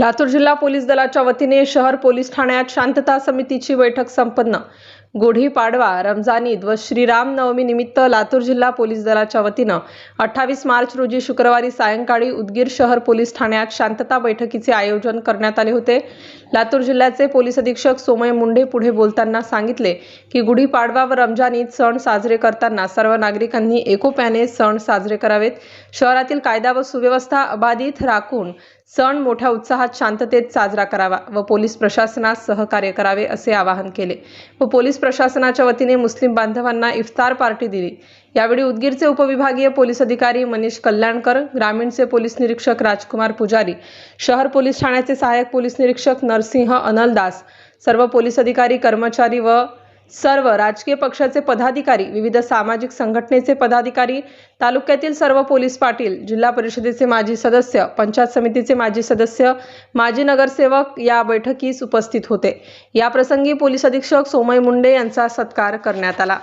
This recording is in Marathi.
लातूर जिल्हा पोलीस दलाच्या वतीने शहर पोलीस ठाण्यात शांतता समितीची बैठक संपन्न. गुढी पाडवा रमजान ईद व श्रीराम नवमी निमित्त लातूर जिल्हा पोलीस दलाच्या वतीनं अठ्ठावीस मार्च रोजी शुक्रवारी सायंकाळी उदगीर शहर पोलीस ठाण्यात शांतता बैठकीचे आयोजन करण्यात आले होते. लातूर जिल्ह्याचे पोलीस अधीक्षक सोमय मुंडे पुढे बोलताना सांगितले की गुढीपाडवा व रमजान ईद सण साजरे करताना सर्व नागरिकांनी एकोप्याने सण साजरे करावेत. शहरातील कायदा व सुव्यवस्था अबाधित राखून सण मोठ्या उत्साहात शांततेत साजरा करावा व पोलीस प्रशासनास सहकार्य करावे असे आवाहन केले. व पोलीस प्रशासनाच्या वतीने मुस्लिम बांधवांना इफ्तार पार्टी दिली. यावेळी उदगीरचे उपविभागीय पोलीस अधिकारी मनीष कल्याणकर ग्रामीणचे पोलीस निरीक्षक राजकुमार पुजारी शहर पोलीस ठाण्याचे सहाय्यक पोलीस निरीक्षक नरसिंह अनलदास सर्व पोलीस अधिकारी कर्मचारी व सर्व राजकीय पक्षाचे पदाधिकारी विविध सामाजिक संघटनेचे पदाधिकारी तालुक्यातील सर्व पोलीस पाटील जिल्हा परिषदेचे माजी सदस्य पंचायत समितीचे माजी सदस्य माजी नगरसेवक या बैठकीस उपस्थित होते. याप्रसंगी पोलीस अधीक्षक सोमय मुंडे यांचा सत्कार करण्यात आला.